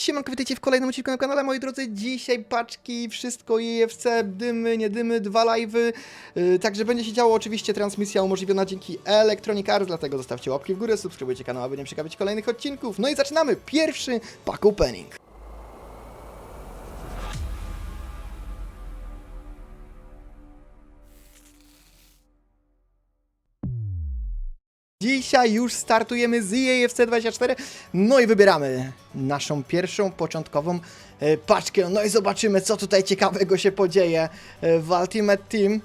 Siemanko, witajcie w kolejnym odcinku na kanale, moi drodzy. Dzisiaj paczki, wszystko IFC, dymy, nie dymy, dwa live'y. Yy, także będzie się działo oczywiście transmisja umożliwiona dzięki Electronic Arts, dlatego zostawcie łapki w górę, subskrybujcie kanał, aby nie przegapić kolejnych odcinków. No i zaczynamy. Pierwszy pack opening. Dzisiaj już startujemy z EAFC 24, no i wybieramy naszą pierwszą, początkową e, paczkę. No i zobaczymy, co tutaj ciekawego się podzieje e, w Ultimate Team.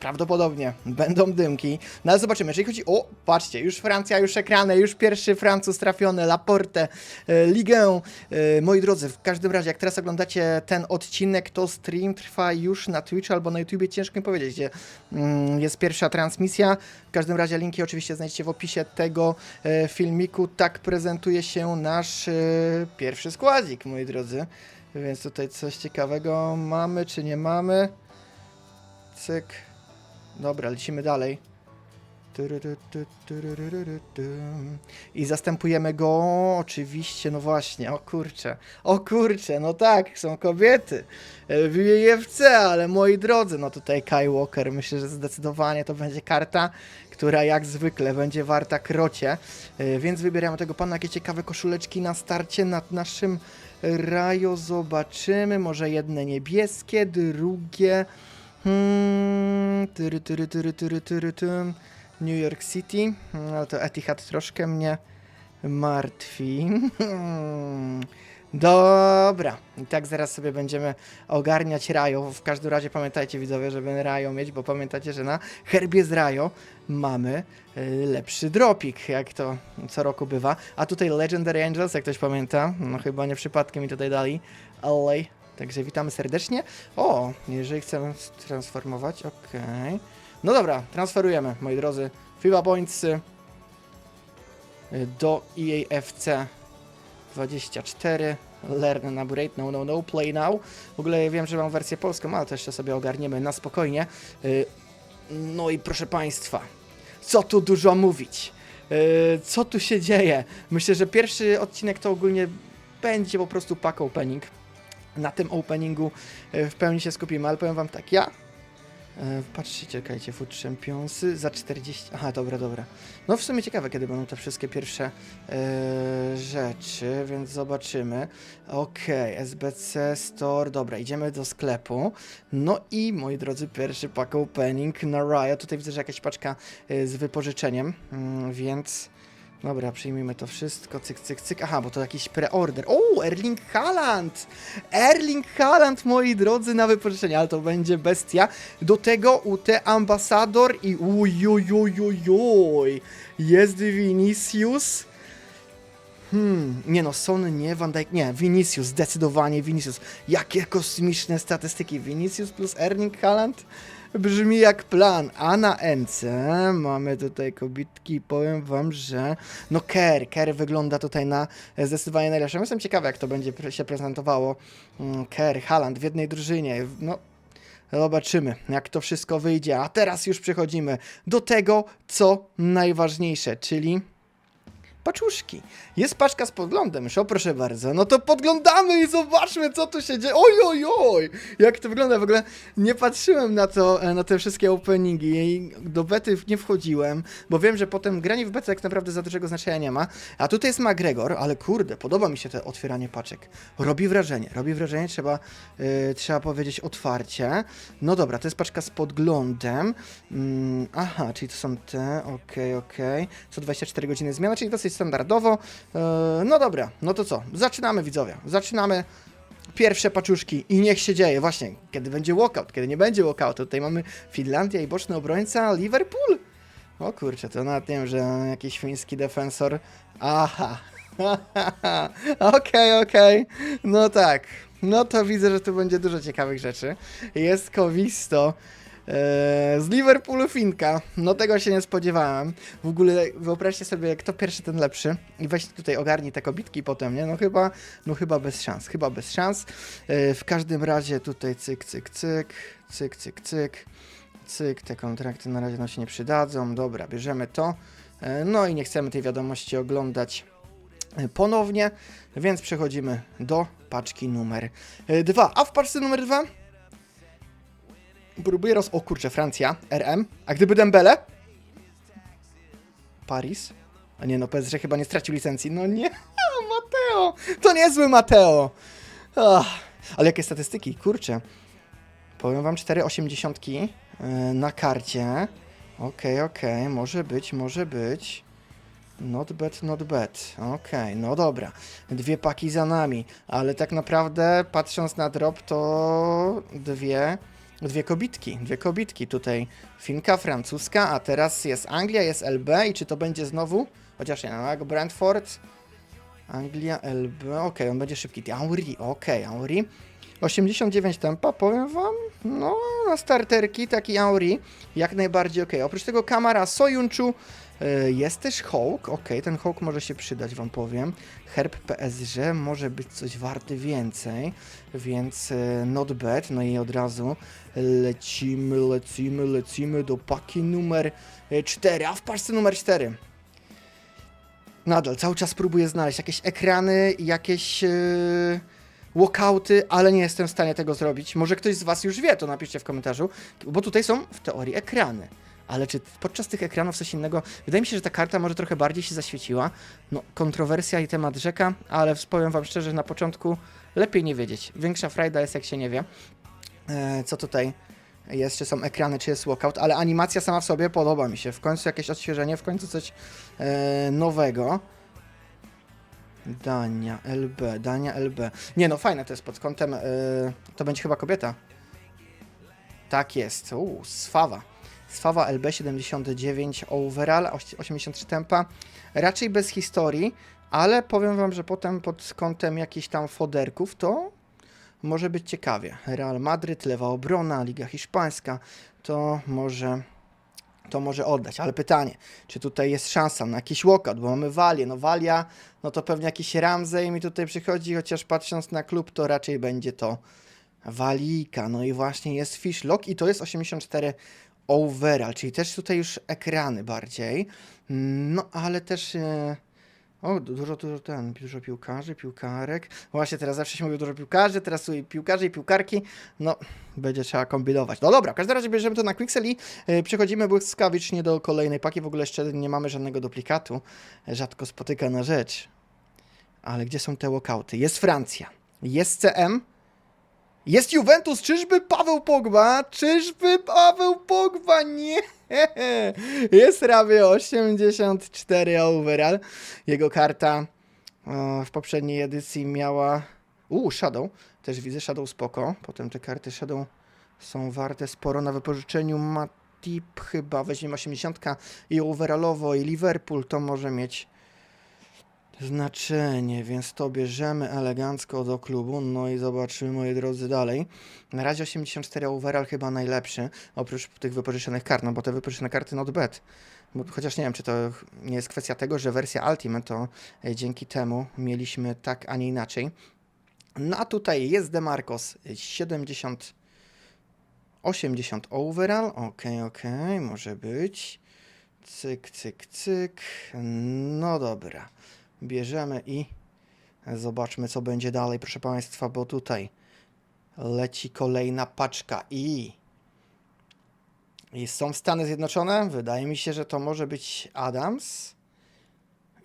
Prawdopodobnie będą dymki. No ale zobaczymy, jeżeli chodzi o, patrzcie, już Francja, już ekrany, już pierwszy Francuz trafiony, Laporte, e, Ligę. E, moi drodzy, w każdym razie, jak teraz oglądacie ten odcinek, to stream trwa już na Twitchu albo na YouTubie, ciężko mi powiedzieć, gdzie mm, jest pierwsza transmisja. W każdym razie linki oczywiście znajdziecie w opisie tego e, filmiku. Tak prezentuje się nasz pierwszy składzik, moi drodzy. Więc tutaj coś ciekawego mamy, czy nie mamy. Cyk. Dobra, lecimy dalej. I zastępujemy go oczywiście, no właśnie, o kurcze, o kurcze, no tak, są kobiety w UFC, ale moi drodzy, no tutaj Kai Walker, myślę, że zdecydowanie to będzie karta, która jak zwykle będzie warta krocie, E, więc wybieramy tego pana, jakie ciekawe koszuleczki na starcie nad naszym Rajo, zobaczymy, może jedne niebieskie, drugie... Hmm, tyry, tyry, tyry, tyry, tyry, tym. New York City, Hmm, ale to Etihad troszkę mnie martwi. Hmm. Dobra, i tak zaraz sobie będziemy ogarniać Rajo. W każdym razie pamiętajcie widzowie, żeby Rajo mieć, bo pamiętacie, że na herbie z Rajo mamy y, lepszy dropik, jak to co roku bywa. A tutaj Legendary Angels, jak ktoś pamięta, no chyba nie przypadkiem mi tutaj dali, LA. Także witamy serdecznie. O, jeżeli chcemy transformować, okej. No dobra, transferujemy, moi drodzy. FIBA Points y, do EAFC 24. Learn, Naburate, no, no, no, play now. W ogóle wiem, że mam wersję polską, ale to jeszcze sobie ogarniemy na spokojnie. Y, No i proszę Państwa, co tu dużo mówić? Y, Co tu się dzieje? Myślę, że pierwszy odcinek to ogólnie będzie po prostu pack opening. Na tym openingu y, w pełni się skupimy, ale powiem Wam tak, ja E, Patrzcie, czekajcie, Food Championsy za 40. Aha, dobra, dobra. No w sumie ciekawe, kiedy będą te wszystkie pierwsze e, rzeczy, więc zobaczymy. Okej, SBC Store, dobra, idziemy do sklepu. No i moi drodzy, pierwszy pack opening na Raya. Tutaj widzę, że jakaś paczka e, z wypożyczeniem, mm, więc. Dobra, przyjmijmy to wszystko, cyk, cyk, cyk. Aha, bo to jakiś preorder. O, Erling Haaland! Erling Haaland, moi drodzy, na wypożyczenie, ale to będzie bestia. Do tego UT Ambasador i ujojojojoj. Jest Vinicius. Hmm, nie no, Son nie, Van Dijk nie, Vinicius, zdecydowanie Vinicius. Jakie kosmiczne statystyki. Vinicius plus Erling Haaland brzmi jak plan. A na NC mamy tutaj kobitki, powiem wam, że no Kerr, Kerr wygląda tutaj na zdecydowanie najlepszą. Jestem ciekawy, jak to będzie się prezentowało. Mm, Kerr, Haaland w jednej drużynie, no Zobaczymy, jak to wszystko wyjdzie. A teraz już przechodzimy do tego, co najważniejsze, czyli paczuszki. Jest paczka z podglądem, o proszę bardzo. No to podglądamy i zobaczmy, co tu się dzieje. Oj, oj, oj! Jak to wygląda? W ogóle nie patrzyłem na to, e, na te wszystkie openingi do bety nie wchodziłem, bo wiem, że potem granie w betę tak naprawdę za dużego znaczenia nie ma. A tutaj jest McGregor, ale kurde, podoba mi się to otwieranie paczek. Robi wrażenie, robi wrażenie, trzeba, yy, trzeba powiedzieć otwarcie. No dobra, to jest paczka z podglądem. Mm, aha, czyli to są te, okej, okej. Co 24 godziny zmiana, czyli dosyć standardowo. Yy, no dobra, no to co? Zaczynamy widzowie, zaczynamy pierwsze paczuszki i niech się dzieje. Właśnie, kiedy będzie walkout, kiedy nie będzie walkout, to tutaj mamy Finlandia i boczny obrońca Liverpool. O kurczę, to nie wiem, że jakiś fiński defensor. Aha. Okej, okej. No tak. No to widzę, że tu będzie dużo ciekawych rzeczy. Jest Kowisto. Eee, z Liverpoolu Finka. No tego się nie spodziewałem. W ogóle wyobraźcie sobie, kto pierwszy, ten lepszy. I weź tutaj ogarnij te kobitki potem, nie? No chyba, no chyba bez szans. Chyba bez szans. Eee, w każdym razie tutaj cyk, cyk, cyk. Cyk, cyk, cyk. Cyk, te kontrakty na razie nam się nie przydadzą. Dobra, bierzemy to. E, No i nie chcemy tej wiadomości oglądać e, ponownie, więc przechodzimy do paczki numer 2. A w paczce numer 2 próbuję roz... O kurczę, Francja, RM. A gdyby Dembele? Paris? A nie no, PSG chyba nie stracił licencji. No nie, Mateo! To niezły Mateo! Ach, ale jakie statystyki, kurczę. Powiem wam 4,80 yy, na karcie. Okej, okej, może być, może być. Not bad, not bad. Okej, no dobra. Dwie paki za nami, ale tak naprawdę patrząc na drop to dwie, dwie kobitki. Dwie kobitki tutaj. Finka, francuska, a teraz jest Anglia, jest LB i czy to będzie znowu? Chociaż nie, no jak Brentford, Anglia, LB, okej, on będzie szybki. Auri, okej, Auri. 89 tempa, powiem wam, no na starterki taki Auri jak najbardziej ok. Oprócz tego Kamara Sojunczu y, jest też Hawk, ok, ten Hawk może się przydać wam powiem. Herb PSG może być coś warty więcej, więc y, not bad, no i od razu lecimy, lecimy, lecimy do paki numer 4, a w paczce numer 4 nadal cały czas próbuję znaleźć jakieś ekrany, jakieś yy, walkouty, ale nie jestem w stanie tego zrobić. Może ktoś z Was już wie, to napiszcie w komentarzu, bo tutaj są w teorii ekrany. Ale czy podczas tych ekranów coś innego? Wydaje mi się, że ta karta może trochę bardziej się zaświeciła. No, kontrowersja i temat rzeka, ale powiem Wam szczerze, na początku lepiej nie wiedzieć. Większa frajda jest, jak się nie wie. E, co tutaj jest, czy są ekrany, czy jest walkout, ale animacja sama w sobie podoba mi się. W końcu jakieś odświeżenie, w końcu coś e, nowego. Dania LB, Dania LB. Nie no, fajne to jest pod kątem. e, to będzie chyba kobieta. Tak jest. Uuu, Swawa. Swawa LB 79 overall, oś- 83 tempa. Raczej bez historii, ale powiem wam, że potem pod kątem jakichś tam foderków to może być ciekawie. Real Madryt, lewa obrona, Liga Hiszpańska, to może, to może oddać. Ale pytanie, czy tutaj jest szansa na jakiś walkout, bo mamy Walię. No Walia, no to pewnie jakiś Ramsey mi tutaj przychodzi, chociaż patrząc na klub, to raczej będzie to Walika. No i właśnie jest Fishlock i to jest 84 overall, czyli też tutaj już ekrany bardziej. No ale też... E, o, du- dużo, dużo ten, dużo piłkarzy, piłkarek. Właśnie teraz zawsze się mówi dużo piłkarzy, teraz i piłkarze i piłkarki. No, będzie trzeba kombinować. No dobra, w każdym razie bierzemy to na Quixel i yy, przechodzimy błyskawicznie do kolejnej paki. W ogóle jeszcze nie mamy żadnego duplikatu. Rzadko spotykana rzecz. Ale gdzie są te walkouty? Jest Francja, jest CM, jest Juventus, czyżby Paweł Pogba? Czyżby Paweł Pogba? Nie! Jest Rabio 84 overall. Jego karta e, w poprzedniej edycji miała... Uuu, Shadow. Też widzę Shadow spoko. Potem te karty Shadow są warte sporo na wypożyczeniu. Matip chyba weźmiemy 80 i overallowo i Liverpool to może mieć znaczenie, więc to bierzemy elegancko do klubu, no i zobaczymy, moi drodzy, dalej. Na razie 84 overall chyba najlepszy, oprócz tych wypożyczonych kart, no bo te wypożyczone karty not bad. Bo, chociaż nie wiem, czy to nie jest kwestia tego, że wersja Ultimate to e, dzięki temu mieliśmy tak, a nie inaczej. No a tutaj jest Demarcos 70 80 overall, okej, okej, może być. Cyk, cyk, cyk. No dobra. Bierzemy i zobaczmy, co będzie dalej, proszę Państwa, bo tutaj leci kolejna paczka i. I są Stany Zjednoczone. Wydaje mi się, że to może być Adams.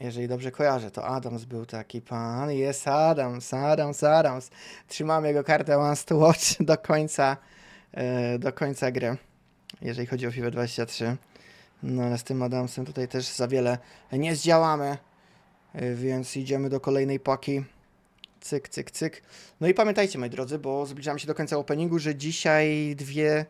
Jeżeli dobrze kojarzę, to Adams był taki pan. Jest Adams, Adams, Adams. Trzymam jego kartę Once to Watch do końca, e, do końca gry, jeżeli chodzi o FIFA 23. No ale z tym Adamsem tutaj też za wiele nie zdziałamy. Y, Więc idziemy do kolejnej paki. Cyk, cyk, cyk. No i pamiętajcie, moi drodzy, bo zbliżamy się do końca openingu, że dzisiaj dwie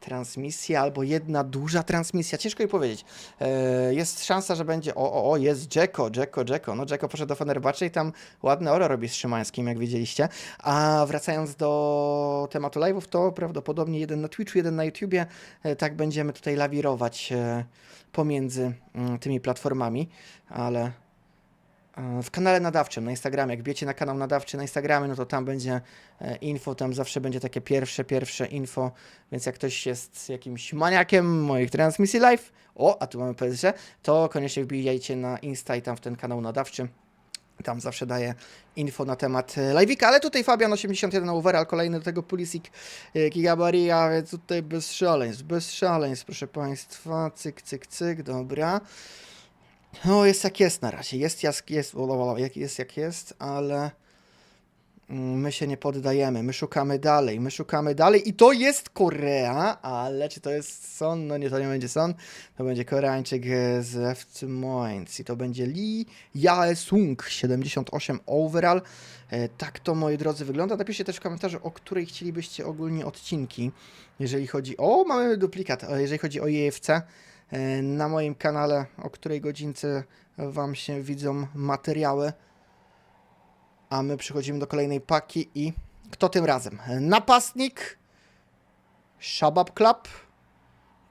transmisje albo jedna duża transmisja. Ciężko mi powiedzieć. E, jest szansa, że będzie. O, o, o, jest Jacko, Jacko, Jacko. No, Jacko poszedł do Fenerbahce i tam ładne oro robi z Szymańskim, jak widzieliście. A wracając do tematu live'ów, to prawdopodobnie jeden na Twitchu, jeden na YouTubie. E, tak będziemy tutaj lawirować e, pomiędzy mm, tymi platformami, ale w kanale nadawczym na Instagramie. Jak wiecie na kanał nadawczy na Instagramie, no to tam będzie e, info, tam zawsze będzie takie pierwsze, pierwsze info, więc jak ktoś jest jakimś maniakiem moich transmisji live, o, a tu mamy PSG, to koniecznie wbijajcie na Insta i tam w ten kanał nadawczy. Tam zawsze daję info na temat e, live'ika, ale tutaj Fabian 81 overall, kolejny do tego Pulisic e, Gigabaria, więc tutaj bez szaleństw, bez szaleństw, proszę Państwa, cyk, cyk, cyk, dobra. No jest jak jest na razie, jest jak jest, jak jest jak jest, ale mm, my się nie poddajemy, my szukamy dalej, my szukamy dalej i to jest Korea, ale czy to jest Son? No nie, to nie będzie Son, to będzie Koreańczyk z FC Mainz i to będzie Lee Jae-sung, 78 overall. E, Tak to, moi drodzy, wygląda. Napiszcie też w komentarzu, o której chcielibyście ogólnie odcinki, jeżeli chodzi o... mamy duplikat, jeżeli chodzi o JFC. E, Na moim kanale, o której godzince Wam się widzą materiały. A my przechodzimy do kolejnej paki i kto tym razem? Napastnik, Shabab Club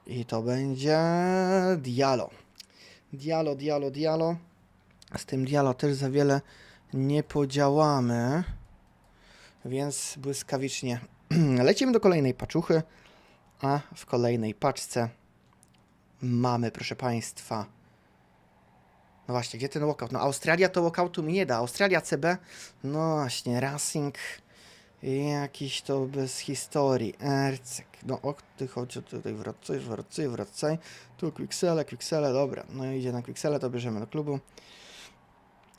i to będzie Dialo. Dialo, Dialo, Dialo. Z tym Dialo też za wiele nie podziałamy, więc błyskawicznie lecimy do kolejnej paczuchy, a w kolejnej paczce mamy, proszę Państwa, no właśnie, gdzie ten walkout? No Australia to walkoutu mi nie da, Australia CB, no właśnie, Racing, jakiś to bez historii, Ercek, no o ty chodzi, tutaj wracaj, wracaj, wracaj, tu Quicksele, Quicksele, dobra, no idzie na Quicksele, to bierzemy do klubu.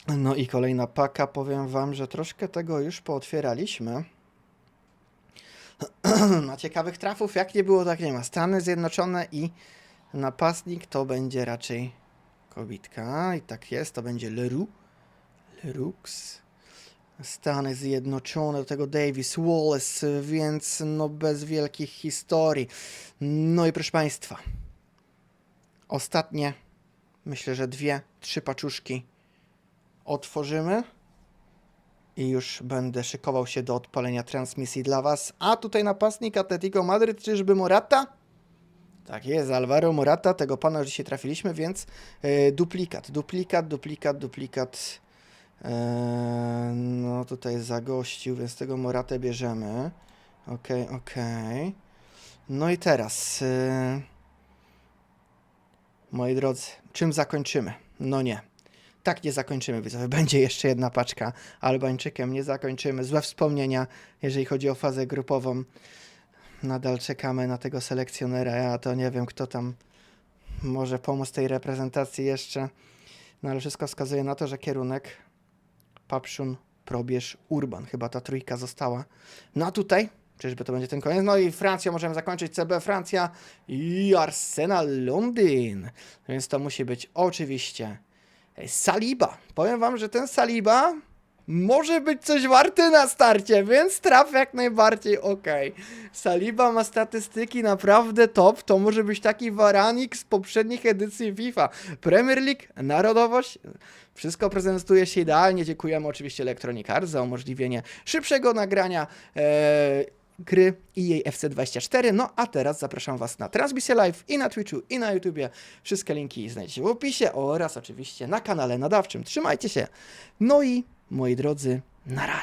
No i kolejna paka, powiem wam, że troszkę tego już pootwieraliśmy. Na ciekawych trafów, jak nie było, tak nie ma. Stany Zjednoczone i napastnik to będzie raczej kobitka. I tak jest, to będzie Leroux. Leroux. Stany Zjednoczone, do tego Davis Wallace, więc no bez wielkich historii. No i proszę Państwa, ostatnie, myślę, że dwie, trzy paczuszki otworzymy i już będę szykował się do odpalenia transmisji dla Was. A tutaj napastnik Atletico Madryt, czyżby Morata? Tak jest, Alvaro Morata, tego pana już dzisiaj trafiliśmy, więc e, duplikat, duplikat, duplikat, duplikat. E, no tutaj zagościł, więc tego Moratę bierzemy. Okej, okej. No i teraz, e, moi drodzy, czym zakończymy? No nie. Tak nie zakończymy, widzowie. Będzie jeszcze jedna paczka Albańczykiem. Nie zakończymy. Złe wspomnienia, jeżeli chodzi o fazę grupową. Nadal czekamy na tego selekcjonera. Ja to nie wiem, kto tam może pomóc tej reprezentacji jeszcze. No ale wszystko wskazuje na to, że kierunek Papszun, Probierz, Urban. Chyba ta trójka została. No a tutaj, czyżby to będzie ten koniec? No i Francja, możemy zakończyć CB Francja i Arsenal Londyn. Więc to musi być oczywiście Saliba. Powiem wam, że ten Saliba może być coś warty na starcie, więc traf jak najbardziej ok. Saliba ma statystyki naprawdę top. To może być taki waranik z poprzednich edycji FIFA. Premier League, narodowość, wszystko prezentuje się idealnie. Dziękujemy oczywiście Electronic Arts za umożliwienie szybszego nagrania. E, gry EA FC24. No a teraz zapraszam Was na transmisję live i na Twitchu, i na YouTubie. Wszystkie linki znajdziecie w opisie oraz oczywiście na kanale nadawczym. Trzymajcie się. No i moi drodzy, na razie.